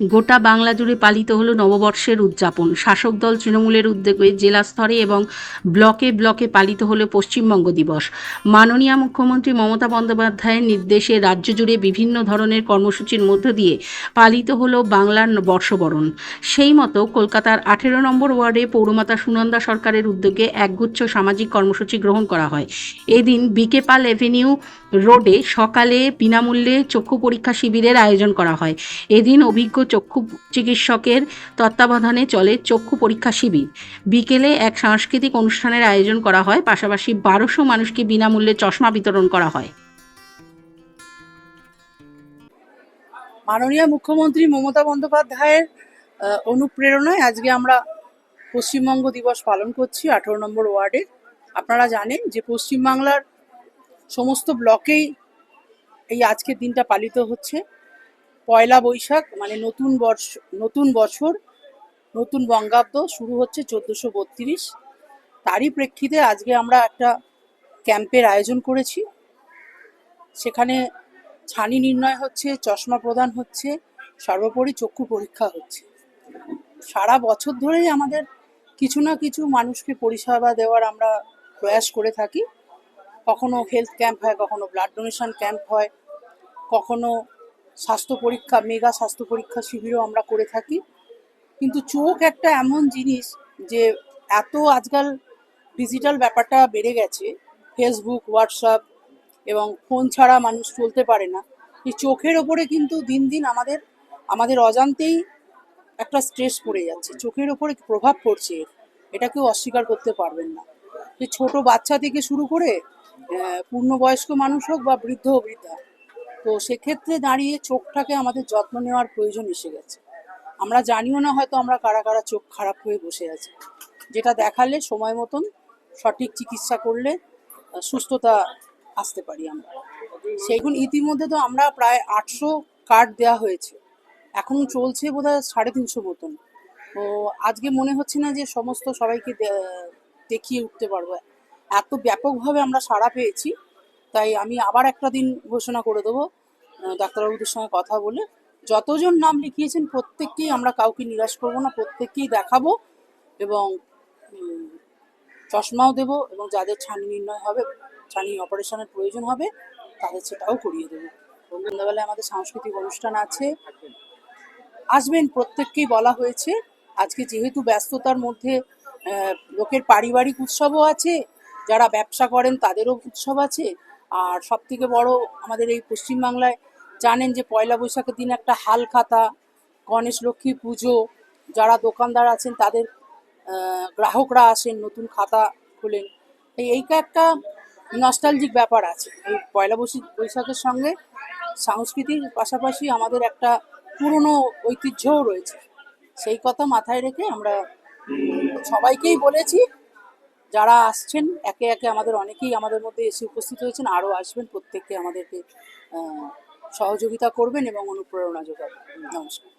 গোটা বাংলা জুড়ে পালিত হলো নববর্ষের উদযাপন। শাসক দল তৃণমূলের উদ্যোগে জেলা স্তরে এবং ব্লকে ব্লকে পালিত হলো পশ্চিমবঙ্গ দিবস। মাননীয় মুখ্যমন্ত্রী মমতা বন্দ্যোপাধ্যায়ের নির্দেশে রাজ্য জুড়ে বিভিন্ন ধরনের কর্মসূচির মধ্য দিয়ে পালিত হলো বাংলার বর্ষবরণ। সেই মতো কলকাতার আঠেরো নম্বর ওয়ার্ডে পৌরমাতা সুনন্দা সরকারের উদ্যোগে একগুচ্ছ সামাজিক কর্মসূচি গ্রহণ করা হয়। এদিন বিকে পাল এভিনিউ রোডে সকালে বিনামূল্যে চক্ষু পরীক্ষা শিবিরের আয়োজন করা হয়। এদিন অভিজ্ঞ চক্ষু চিকিৎসকের তত্ত্বাবধানে চলে চক্ষু পরীক্ষা শিবির। বিকেলে এক সাংস্কৃতিক অনুষ্ঠানের আয়োজন করা হয়, পাশাপাশি বারোশো মানুষকে বিনামূল্যে চশমা বিতরণ করা হয়। মাননীয় মুখ্যমন্ত্রী মমতা বন্দ্যোপাধ্যায়ের অনুপ্রেরণায় আজকে আমরা পশ্চিমবঙ্গ দিবস পালন করছি, আঠেরো নম্বর ওয়ার্ডে। আপনারা জানেন যে পশ্চিমবাংলার সমস্ত ব্লকেই এই আজকের দিনটা পালিত হচ্ছে। পয়লা বৈশাখ মানে নতুন বর্ষ, নতুন বছর, নতুন বঙ্গাব্দ শুরু হচ্ছে চোদ্দোশো বত্রিশ। তারই প্রেক্ষিতে আজকে আমরা একটা ক্যাম্পের আয়োজন করেছি। সেখানে ছানি নির্ণয় হচ্ছে, চশমা প্রদান হচ্ছে, সর্বোপরি চক্ষু পরীক্ষা হচ্ছে। সারা বছর ধরেই আমাদের কিছু না কিছু মানুষকে পরিষেবা দেওয়ার আমরা প্রয়াস করে থাকি। কখনো হেলথ ক্যাম্প হয়, কখনো ব্লাড ডোনেশন ক্যাম্প হয়, কখনো স্বাস্থ্য পরীক্ষা, মেগা স্বাস্থ্য পরীক্ষা শিবিরও আমরা করে থাকি। কিন্তু চোখ একটা এমন জিনিস যে এত আজকাল ডিজিটাল ব্যাপারটা বেড়ে গেছে ফেসবুক হোয়াটসঅ্যাপ এবং ফোন ছাড়া মানুষ চলতে পারে না। এই চোখের ওপরে কিন্তু দিন দিন আমাদের আমাদের অজান্তেই একটা স্ট্রেস পড়ে যাচ্ছে। চোখের ওপরে প্রভাব পড়ছে। এটা কেউ অস্বীকার করতে পারবেন না। যে ছোট বাচ্চা থেকে শুরু করে পূর্ণবয়স্ক মানুষ হোক বা বৃদ্ধ বৃদ্ধা তো সেক্ষেত্রে দাঁড়িয়ে চোখটাকে আমাদের যত্ন নেওয়ার প্রয়োজন এসে গেছে। আমরা জানিও না হয়তো আমরা কারা কারা চোখ খারাপ হয়ে বসে আছি। যেটা দেখালে সময় মতন সঠিক চিকিৎসা করলে সুস্থতা আসতে পারি আমরা। সেগুন ইতিমধ্যে তো আমরা প্রায় আটশো কার্ড দেওয়া হয়েছে। এখন চলছে বোধহয় সাড়ে তিনশো মতন। তো আজকে মনে হচ্ছে না যে সমস্ত সবাইকে দেখিয়ে উঠতে পারব। এত ব্যাপকভাবে আমরা সাড়া পেয়েছি, তাই আমি আবার একটা দিন ঘোষণা করে দেবো ডাক্তারবাবুদের সঙ্গে কথা বলে যতজন নাম লিখিয়েছেন প্রত্যেককেই আমরা কাউকে নিরাশ করব না, প্রত্যেককেই দেখাবো এবং চশমাও দেবো এবং যাদের ছানি নির্ণয় হবে, ছানি অপারেশনের প্রয়োজন হবে, তাদের সেটাও করিয়ে দেবো। সন্ধ্যাবেলায় আমাদের সাংস্কৃতিক অনুষ্ঠান আছে। আসবেন, প্রত্যেককেই বলা হয়েছে। আজকে যেহেতু ব্যস্ততার মধ্যে লোকের পারিবারিক উৎসবও আছে, যারা ব্যবসা করেন তাদেরও উৎসব আছে। আর সব থেকে বড় আমাদের এই পশ্চিমবাংলায় জানেন যে পয়লা বৈশাখের দিন একটা হাল খাতা, গণেশ লক্ষ্মী পুজো, যারা দোকানদার আছেন তাদের গ্রাহকরা আসেন, নতুন খাতা খোলেন। এইটা একটা নস্টালজিক ব্যাপার আছে। এই পয়লা বৈশাখ বৈশাখের সঙ্গে সংস্কৃতির পাশাপাশি আমাদের একটা পুরনো ঐতিহ্যও রয়েছে। সেই কথা মাথায় রেখে আমরা সবাইকেই বলেছি, যারা আসছেন, একে একে আমাদের অনেকেই আমাদের মধ্যে এসে উপস্থিত হয়েছেন, আরও আসবেন প্রত্যেককে আমাদেরকে সহযোগিতা করবেন এবং অনুপ্রেরণা যোগাবেন। নমস্কার।